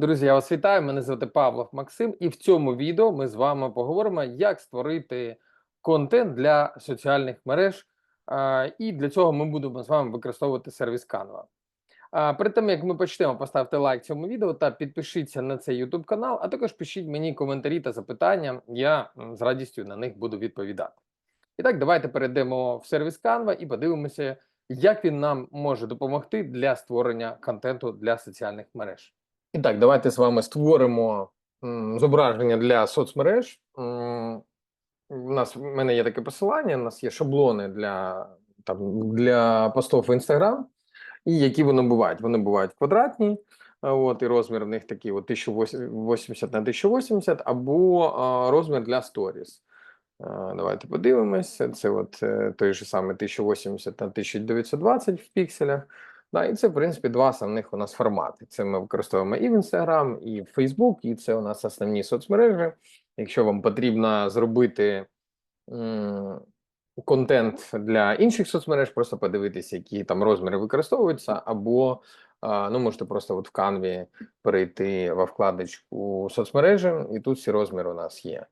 Друзі, я вас вітаю. Мене звати Павлов Максим, і в цьому відео ми з вами поговоримо, як створити контент для соціальних мереж. І для цього ми будемо з вами використовувати сервіс Canva. Перед тим як ми почнемо, поставте лайк цьому відео та підпишіться на цей YouTube канал, а також пишіть мені коментарі та запитання. Я з радістю на них буду відповідати. І так, давайте перейдемо в сервіс Canva і подивимося, як він нам може допомогти для створення контенту для соціальних мереж. І так, давайте з вами створимо зображення для соцмереж. У нас в мене є таке посилання, у нас є шаблони для, там, для постів в Instagram. І які вони бувають? Вони бувають квадратні, от, і розмір в них такий от 1080 на 1080, або розмір для сторіс. Давайте подивимося. Це от е, той же самий 1080 на 1920 в пікселях. Да, і це, в принципі, два основних у нас формати. Це ми використовуємо і в Instagram, і в Facebook, і це у нас основні соцмережі. Якщо вам потрібно зробити м, контент для інших соцмереж, просто подивитися, які там розміри використовуються, або ну, можете просто от в Canva перейти во вкладочку соцмережі, і тут всі розміри у нас є.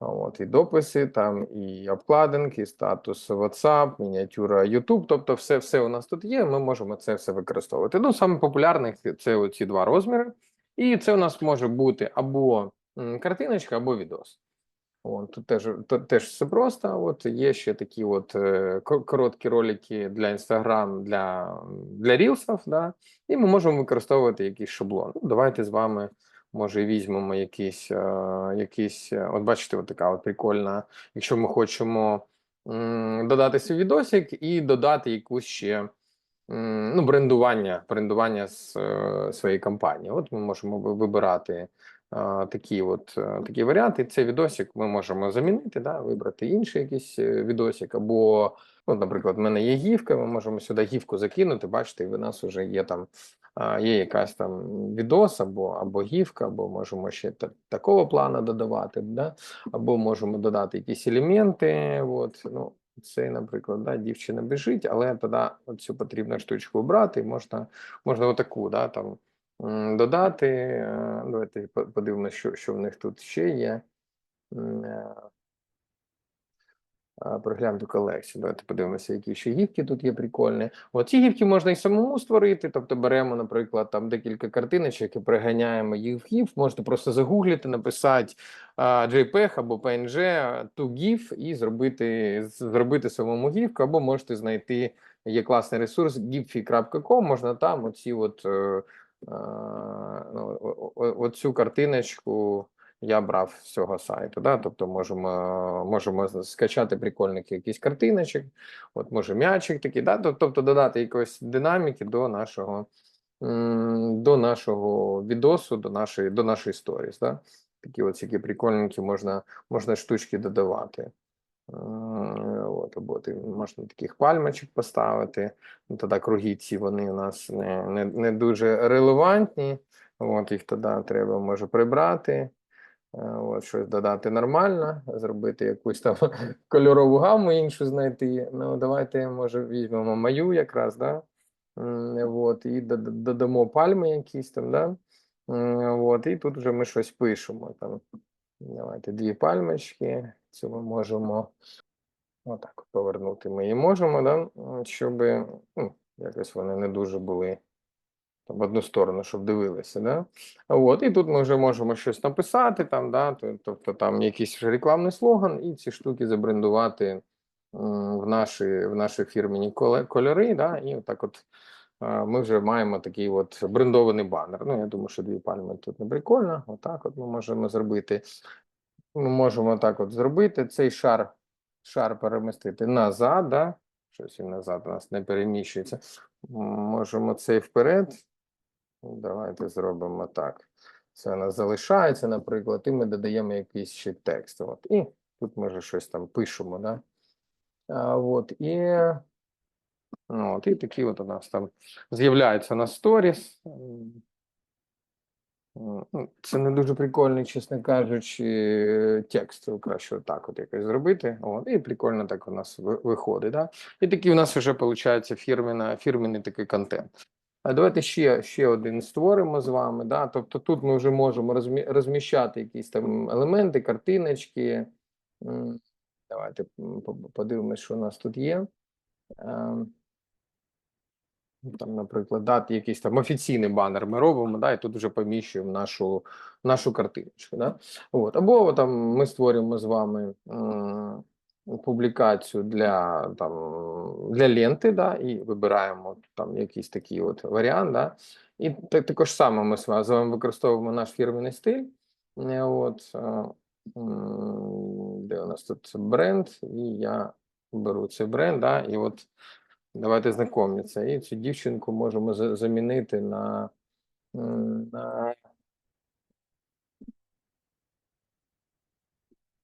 От, і дописи, там, і обкладинки, статус WhatsApp, мініатюра YouTube, тобто все, все у нас тут є, ми можемо це все використовувати. Ну, саме популярних це оці два розміри. І це у нас може бути або картиночка, або відос. От, тут теж, тут теж все просто. От є ще такі от е, короткі ролики для Instagram, для, для рілсів, да? і ми можемо використовувати якийсь шаблон. Ну, давайте з вами може візьмемо якісь, е, якийсь, е, от бачите, от така от прикольна, якщо ми хочемо додати свій відосик і додати якусь ще ну, брендування, брендування з е, своєї компанії. От ми можемо вибирати такі от е, такі варіанти. Цей відосик ми можемо замінити, да, вибрати інший якийсь е, відосик, або, ну, наприклад, в мене є гівка, ми можемо сюди гівку закинути, бачите, в нас вже є там є якась там відос, або, або гівка, або можемо ще та, такого плану додавати, да, або можемо додати якісь елементи. От, ну, це, наприклад, да, дівчина біжить, але тоді цю потрібну штучку обрати, можна, можна отаку, да, там, додати. е, Давайте по- подивимося, що, що в них тут ще є. Е, а, Проглянути колекцію. Давайте подивимося, які ще гівки тут є прикольні. От ці гівки можна і самому створити. Тобто беремо, наприклад, там декілька картиночок і приганяємо їх в гіф. Можете просто загуглити, написати JPEG або PNG, to GIF і зробити, зробити самому гівку, або можете знайти є класний ресурс giphy.com, можна там оці от, е, оцю картиночку я брав з цього сайту. Да? Тобто можемо, можемо скачати прикольних якісь картиночок, от може м'ячик такий, да? Тобто додати якоїсь динаміки до нашого, до нашого відосу, до нашої, до нашої сторіс. Да? Такі от які прикольненькі можна, можна штучки додавати. От, або ти можна таких пальмочок поставити. Ну, тоді круги ці вони у нас не, не, не дуже релевантні. От їх тоді треба може прибрати. Е, От, щось додати нормально, зробити якусь там кольорову гаму іншу знайти. Ну, давайте, може, візьмемо мою якраз, да? От, і додамо пальми якісь там, да? От, і тут вже ми щось пишемо. Там. Давайте дві пальмочки. Цю можемо отак повернути. Ми її можемо, да? щоб ну, якось вони не дуже були в одну сторону, щоб дивилися, да? От, і тут ми вже можемо щось написати, там, да? тобто там якийсь рекламний слоган, і ці штуки забрендувати в наші, в наші фірмені кольори, да? і отак от ми вже маємо такий от брендований банер. Ну, я думаю, що дві пальми тут не прикольно. Отак от ми можемо зробити. Ми можемо так от зробити цей шар, шар перемістити назад, да? щось він назад у нас не переміщується. Можемо цей вперед. Давайте зробимо так. Це у нас залишається, наприклад, і ми додаємо якийсь ще текст. От. І тут ми вже щось там пишемо, да? А, от, і, ну, от, і такі от у нас там з'являються на сторіс. М, ну, Це не дуже прикольний, чесно кажучи, текст. Краще отак от якось зробити. От, і прикольно так у нас виходить. Да? І такий у нас вже виходить фірмена, фірменний такий контент. А давайте ще, ще один створимо з вами. Да? Тобто тут ми вже можемо розмі- розміщати якісь там елементи, картиночки. Давайте подивимось, що у нас тут є. Ну, Там, наприклад, дати якийсь там офіційний банер ми робимо, да, і тут вже поміщуємо нашу, нашу картиночку. Да? От. Або там ми створюємо з вами м, публікацію для, там, для ленти, да, і вибираємо там якийсь такий от варіант. Да? І так, також саме ми з вами використовуємо наш фірменний стиль. Е, От, е, де у нас тут бренд, і я беру цей бренд, да, і от давайте знайомитися. І цю дівчинку можемо замінити на, на,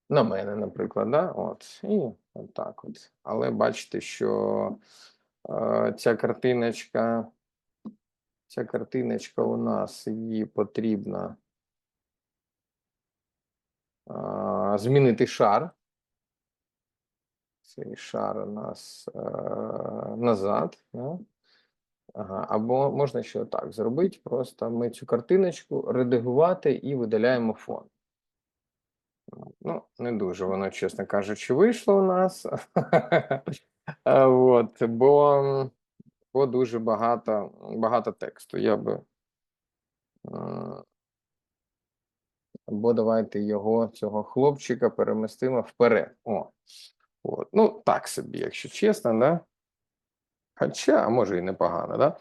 на мене, наприклад. Да? От, і от так от. Але бачите, що е, ця картиночка, ця картиночка у нас її потрібно е, змінити шар. Цей шар у нас е, назад. Да? Ага, або можна ще так зробити. Просто ми цю картиночку редагувати і видаляємо фон. Ну, не дуже воно, чесно кажучи, вийшло у нас. От, бо, бо дуже багато, багато тексту. Я би. е, Або давайте його, цього хлопчика, перемістимо вперед. О, от. Ну, так собі, якщо чесно, да? Хоча, а може і непогано, да?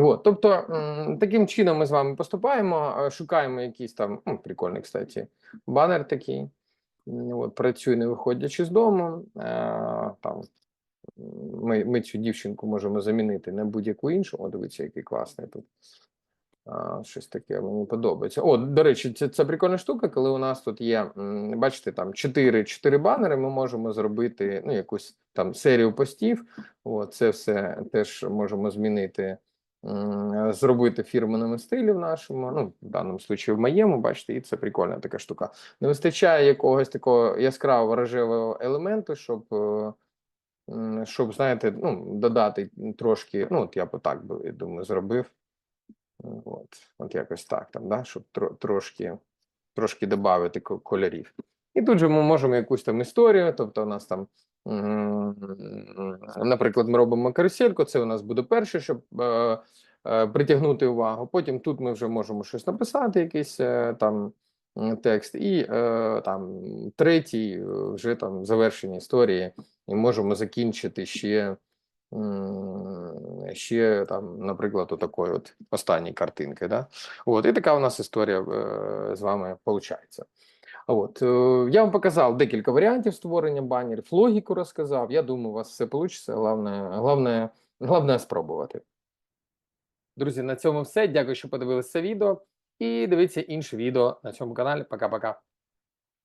От, тобто, таким чином ми з вами поступаємо, шукаємо якийсь там, ну, прикольний, кстати, банер такий. От, працює, не виходячи з дому. Там, ми, ми цю дівчинку можемо замінити на будь-яку іншу. О, дивіться, який класний тут. Щось таке мені подобається. О, до речі, це, це прикольна штука, коли у нас тут є, бачите, там 4, 4 банери, ми можемо зробити ну, якусь там серію постів. О, це все теж можемо змінити, зробити в стилі в нашому, ну, в даному случаї в моєму, бачите, і це прикольна така штука. Не вистачає якогось такого яскравого рожевого елементу, щоб. е, Щоб, знаєте, ну, додати трошки, ну, от я б так би, думаю, зробив. От, от якось так, там, да, щоб тро, трошки, трошки додати кольорів. І тут же ми можемо якусь там історію, тобто у нас там, наприклад, ми робимо карусельку, це у нас буде перше, щоб е, е, притягнути увагу. Потім тут ми вже можемо щось написати, якийсь е, там текст, і е, там третій е, вже там завершення історії, і можемо закінчити ще. Ще там, наприклад, отакої от останньої картинки. Да? От, і така у нас історія з вами виходить. От, е, я вам показав декілька варіантів створення банерів, логіку розказав. Я думаю, у вас все вийде. Головне, головне, головне спробувати. Друзі, на цьому все. Дякую, що подивилися це відео. І дивіться інше відео на цьому каналі. Пока-пока.